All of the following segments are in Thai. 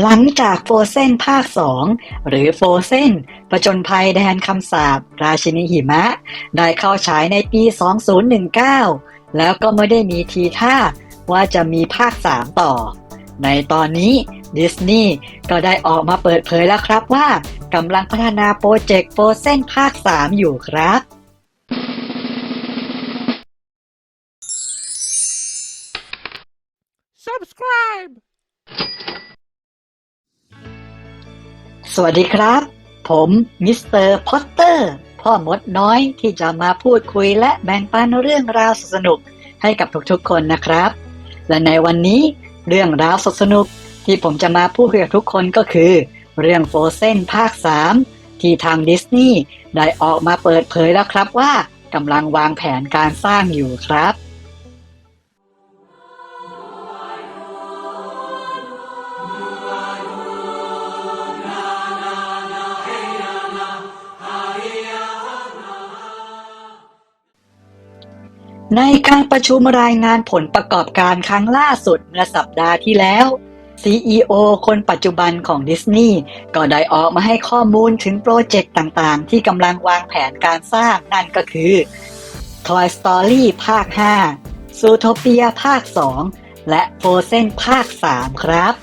หลังจากโฟเซนภาค 2 หรือโฟเซนประจนภัยแดนคำสาปราชินีหิมะ ได้เข้าฉายในปี 2019 แล้วก็ไม่ได้มีทีท่าว่าจะมีภาค 3 ต่อ ในตอนนี้ดิสนีย์ก็ได้ออกมาเปิดเผยแล้วครับว่ากำลังพัฒนาโปรเจกต์โฟเซนภาค 3 อยู่ครับ สวัสดีครับ ผมมิสเตอร์พอตเตอร์พ่อมดน้อยที่จะมาพูดคุยและแบ่งปันเรื่องราวสนุกให้กับทุกๆคนนะครับ และในวันนี้เรื่องราวสนุกที่ผมจะมาพูดคุยกับทุกคนก็คือ เรื่องโฟเซนภาค 3 ที่ทางดิสนีย์ได้ออกมาเปิดเผยแล้วครับว่ากำลังวางแผนการสร้างอยู่ครับ ในการประชุมรายงานผลประกอบการครั้งล่าสุดเมื่อสัปดาห์ที่แล้ว CEO คนปัจจุบันของดิสนีย์ก็ได้ออกมาให้ข้อมูลถึงโปรเจกต์ต่างๆ ที่กำลังวางแผนการสร้างนั่นก็คือ Toy Story ภาค 5 Zootopia ภาค 2 และ Frozen ภาค 3 ครับ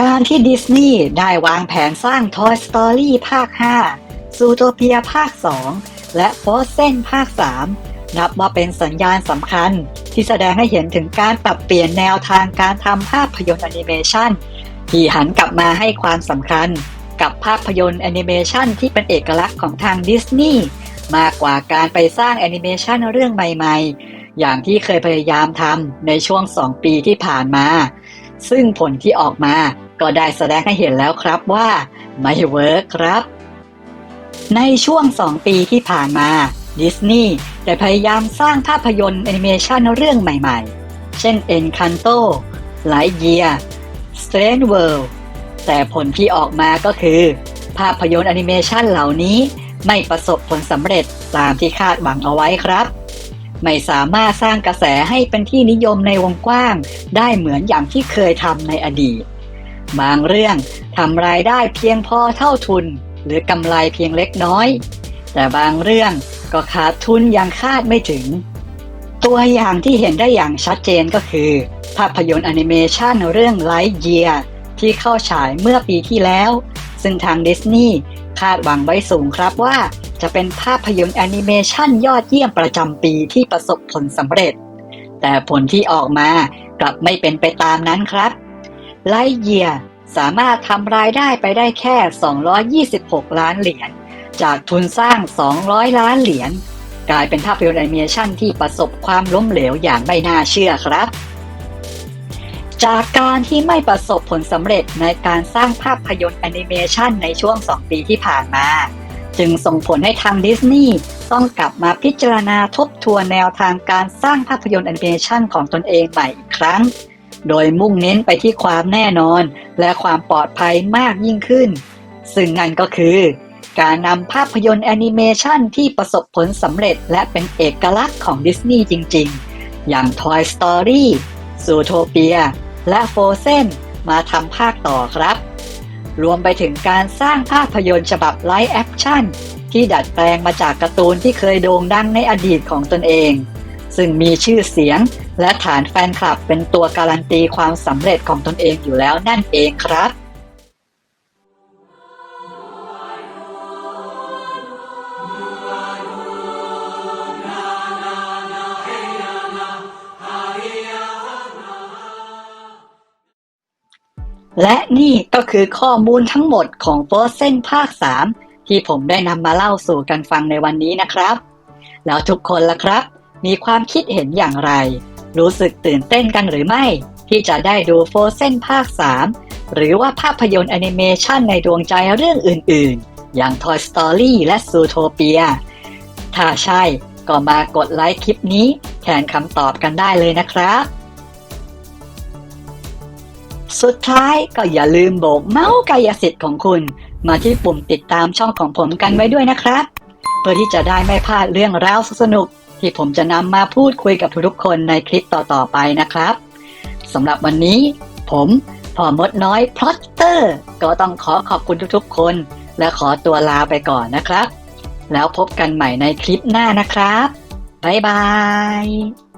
การที่ดิสนีย์ได้วางแผนสร้าง Toy Story ภาค 5 Zootopia ภาค 2 และ Frozen ภาค 3 นับว่าเป็นสัญญาณสำคัญ ที่แสดงให้เห็นถึงการปรับเปลี่ยนแนวทางการทำภาพยนตร์แอนิเมชันที่หันกลับมาให้ความสำคัญ กับภาพยนตร์แอนิเมชันที่เป็นเอกลักษณ์ของทางดิสนีย์มากกว่าการไปสร้างแอนิเมชันเรื่องใหม่ๆ อย่างที่เคยพยายามทำในช่วง 2 ปีที่ผ่านมา ซึ่งผลที่ออกมาก็ได้แสดงให้เห็นแล้วครับว่า ไม่เวิร์คครับ ในช่วง 2 ปีที่ผ่านมาดิสนีย์ได้พยายามสร้างภาพยนตร์แอนิเมชันเรื่องใหม่ๆ เช่น Encanto Lightyear Strange World แต่ผลที่ออกมาก็คือ ภาพยนตร์แอนิเมชันเหล่านี้ไม่ประสบผลสำเร็จตามที่คาดหวังเอาไว้ครับ ไม่สามารถสร้างกระแสให้เป็นที่นิยมในวงกว้าง ได้เหมือนอย่างที่เคยทำในอดีต บางเรื่องทำรายได้เพียงพอเท่าทุน หรือกำไรเพียงเล็กน้อย แต่บางเรื่องก็ขาดทุนอย่างคาดไม่ถึง ตัวอย่างที่เห็นได้อย่างชัดเจนก็คือ ภาพยนตร์แอนิเมชันเรื่อง Lightyear ที่เข้าฉายเมื่อปีที่แล้ว ซึ่งทางดิสนีย์คาดหวังไว้สูงครับว่า จะเป็นภาพยนตร์แอนิเมชันยอดเยี่ยมประจำปีที่ประสบผลสำเร็จ แต่ผลที่ออกมากลับไม่เป็นไปตามนั้นครับ Lightyear สามารถทำรายได้ไปได้แค่ 226 ล้านเหรียญจากทุนสร้าง 200 ล้านเหรียญกลายเป็นภาพยนตร์แอนิเมชันที่ประสบความล้มเหลวอย่างไม่น่าเชื่อครับ จากการที่ไม่ประสบผลสำเร็จในการสร้างภาพยนตร์แอนิเมชันในช่วง 2 ปีที่ผ่านมา จึงส่งผลให้ทางดิสนีย์ต้องกลับมาพิจารณาทบทวนแนวทางการสร้างภาพยนตร์แอนิเมชันของตนเองใหม่อีกครั้ง โดยมุ่งเน้นไปที่ความแน่นอน และความปลอดภัยมากยิ่งขึ้น ซึ่งนั่นก็คือ การนำภาพยนตร์แอนิเมชันที่ประสบผลสำเร็จและเป็นเอกลักษณ์ของดิสนีย์จริง ๆ อย่าง Toy Story Zootopia และ Frozen มาทำภาคต่อครับ รวมไปถึงการสร้างภาพยนตร์ฉบับไลฟ์แอคชั่นที่ดัดแปลงมาจากการ์ตูนที่เคยโด่งดังในอดีตของตนเอง ซึ่งมีชื่อเสียง และฐานแฟนคลับเป็นตัวการันตีความสำเร็จของตนเองอยู่แล้วนั่นเองครับและนี่ก็คือข้อมูลทั้งหมดของ Frozen ภาค 3 ที่ผมได้นำมาเล่าสู่กันฟังในวันนี้นะครับ แล้วทุกคนล่ะครับ มีความคิดเห็นอย่างไร รู้สึกตื่นเต้นกันหรือไม่ ที่จะได้ดู Frozen ภาค 3 หรือว่าภาพยนตร์แอนิเมชันในดวงใจเรื่องอื่นๆ อย่าง Toy Story และ Zootopia ถ้าใช่ก็มากดไลค์คลิปนี้แทนคำตอบกันได้เลยนะครับ สุดท้ายก็อย่าลืมโบกเมาส์กายสิทธิ์ของคุณ มาที่ปุ่มติดตามช่องของผมกันไว้ด้วยนะครับ เพื่อที่จะได้ไม่พลาดเรื่องราวสนุก ที่ผมจะนำมาพูดคุยกับทุกๆคนในคลิปต่อๆไปนะครับสำหรับวันนี้ ผมพ่อมดน้อยพลอตเตอร์ ก็ต้องขอขอบคุณทุกๆคน และขอตัวลาไปก่อนนะครับ แล้วพบกันใหม่ในคลิปหน้านะครับ บ๊ายบาย